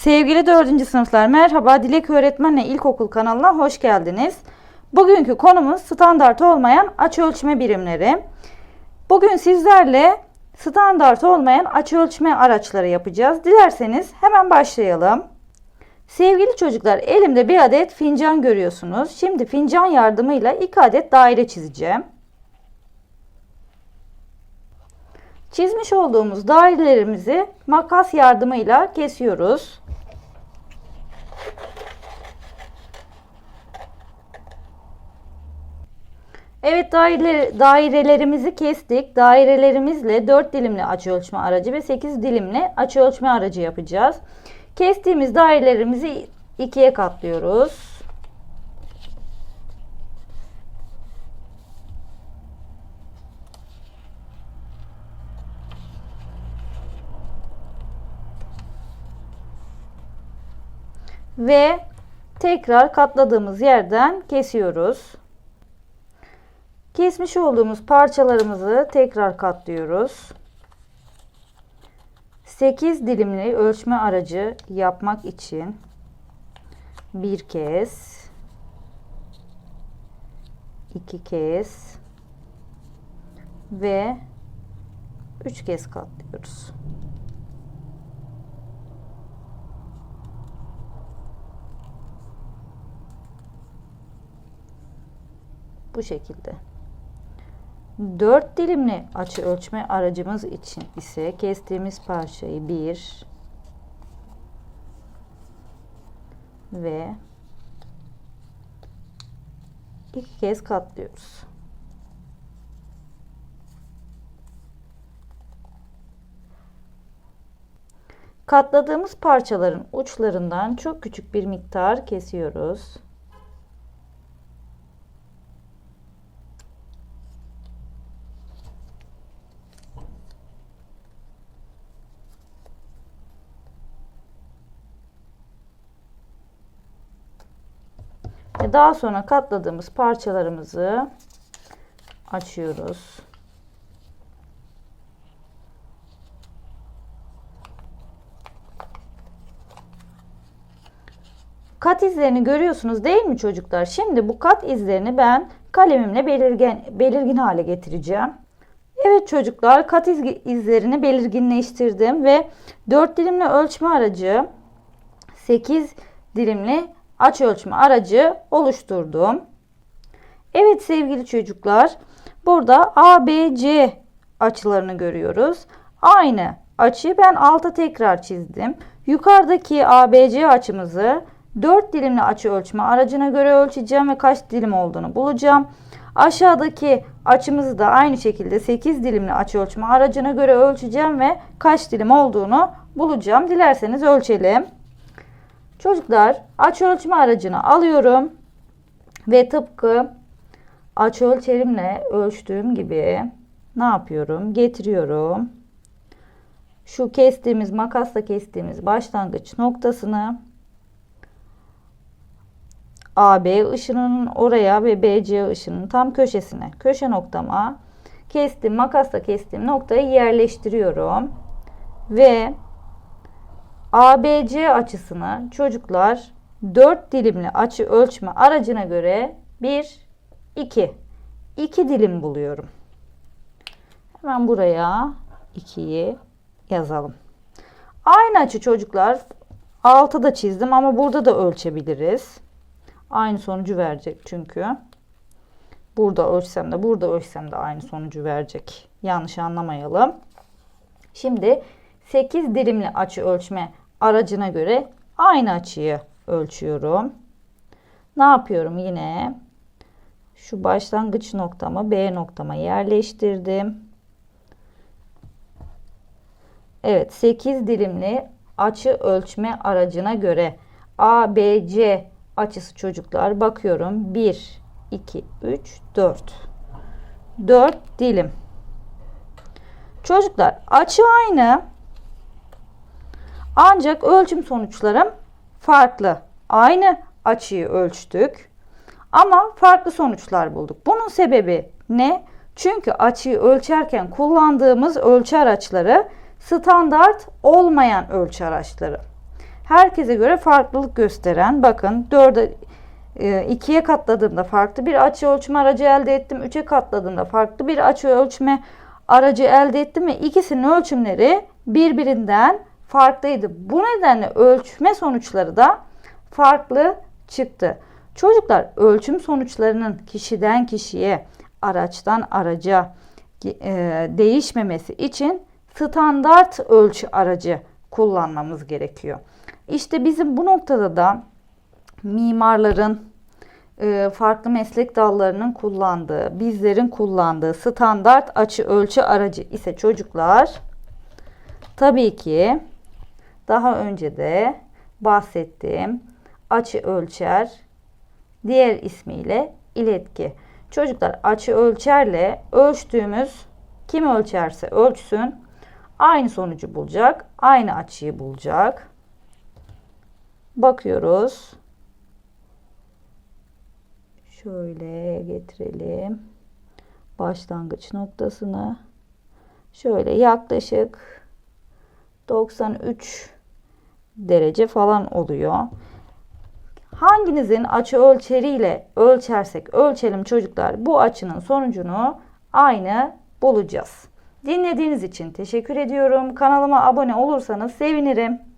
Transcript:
Sevgili 4. sınıflar merhaba Dilek Öğretmenle İlkokul kanalına hoş geldiniz. Bugünkü konumuz standart olmayan açı ölçme birimleri. Bugün sizlerle standart olmayan açı ölçme araçları yapacağız. Dilerseniz hemen başlayalım. Sevgili çocuklar elimde bir adet fincan görüyorsunuz. Şimdi fincan yardımıyla iki adet daire çizeceğim. Çizmiş olduğumuz dairelerimizi makas yardımıyla kesiyoruz. Evet daire, dairelerimizi kestik. Dairelerimizle 4 dilimli açı ölçme aracı ve 8 dilimli açı ölçme aracı yapacağız. Kestiğimiz dairelerimizi ikiye katlıyoruz. Ve tekrar katladığımız yerden kesiyoruz. Kesmiş olduğumuz parçalarımızı tekrar katlıyoruz. 8 dilimli ölçme aracı yapmak için bir kez, iki kez ve üç kez katlıyoruz. Bu şekilde. 4 dilimli açı ölçme aracımız için ise kestiğimiz parçayı bir ve iki kez katlıyoruz. Katladığımız parçaların uçlarından çok küçük bir miktar kesiyoruz. Daha sonra katladığımız parçalarımızı açıyoruz. Kat izlerini görüyorsunuz değil mi çocuklar? Şimdi bu kat izlerini ben kalemimle belirgin, belirgin hale getireceğim. Evet çocuklar kat iz, izlerini belirginleştirdim ve 4 dilimli ölçme aracı 8 dilimli aç ölçme aracı oluşturdum. Evet sevgili çocuklar burada ABC açılarını görüyoruz. Aynı açıyı ben alta tekrar çizdim. Yukarıdaki ABC açımızı 4 dilimli açı ölçme aracına göre ölçeceğim ve kaç dilim olduğunu bulacağım. Aşağıdaki açımızı da aynı şekilde 8 dilimli açı ölçme aracına göre ölçeceğim ve kaç dilim olduğunu bulacağım. Dilerseniz ölçelim. Çocuklar aç ölçme aracını alıyorum ve tıpkı aç ölçerimle ölçtüğüm gibi ne yapıyorum? Getiriyorum. Şu kestiğimiz makasla kestiğimiz başlangıç noktasını AB ışınının oraya ve BC ışınının tam köşesine, köşe noktama kestim, makasla kestiğim noktayı yerleştiriyorum. Ve ABC açısını çocuklar 4 dilimli açı ölçme aracına göre 1, 2. 2 dilim buluyorum. Hemen buraya 2'yi yazalım. Aynı açı çocuklar altıda çizdim ama burada da ölçebiliriz. Aynı sonucu verecek çünkü. Burada ölçsem de burada ölçsem de aynı sonucu verecek. Yanlış anlamayalım. Şimdi 8 dilimli açı ölçme aracına göre aynı açıyı ölçüyorum. Ne yapıyorum yine? Şu başlangıç noktamı B noktama yerleştirdim. Evet 8 dilimli açı ölçme aracına göre ABC açısı çocuklar bakıyorum 1 2 3 4 4 dilim. Çocuklar açı aynı ancak ölçüm sonuçlarım farklı. Aynı açıyı ölçtük ama farklı sonuçlar bulduk. Bunun sebebi ne? Çünkü açıyı ölçerken kullandığımız ölçü araçları standart olmayan ölçü araçları. herkese göre farklılık gösteren bakın 4'e 2'ye katladığımda farklı bir açı ölçme aracı elde ettim. 3'e katladığımda farklı bir açı ölçme aracı elde ettim ve ikisinin ölçümleri birbirinden farklıydı. Bu nedenle ölçme sonuçları da farklı çıktı. Çocuklar ölçüm sonuçlarının kişiden kişiye, araçtan araca e, değişmemesi için standart ölçü aracı kullanmamız gerekiyor. İşte bizim bu noktada da mimarların, e, farklı meslek dallarının kullandığı, bizlerin kullandığı standart açı ölçü aracı ise çocuklar tabii ki daha önce de bahsettiğim açı ölçer diğer ismiyle iletki. Çocuklar açı ölçerle ölçtüğümüz kim ölçerse ölçsün aynı sonucu bulacak, aynı açıyı bulacak. Bakıyoruz. Şöyle getirelim. Başlangıç noktasını. Şöyle yaklaşık 93 derece falan oluyor. Hanginizin açı ölçeriyle ölçersek ölçelim çocuklar bu açının sonucunu aynı bulacağız. Dinlediğiniz için teşekkür ediyorum. Kanalıma abone olursanız sevinirim.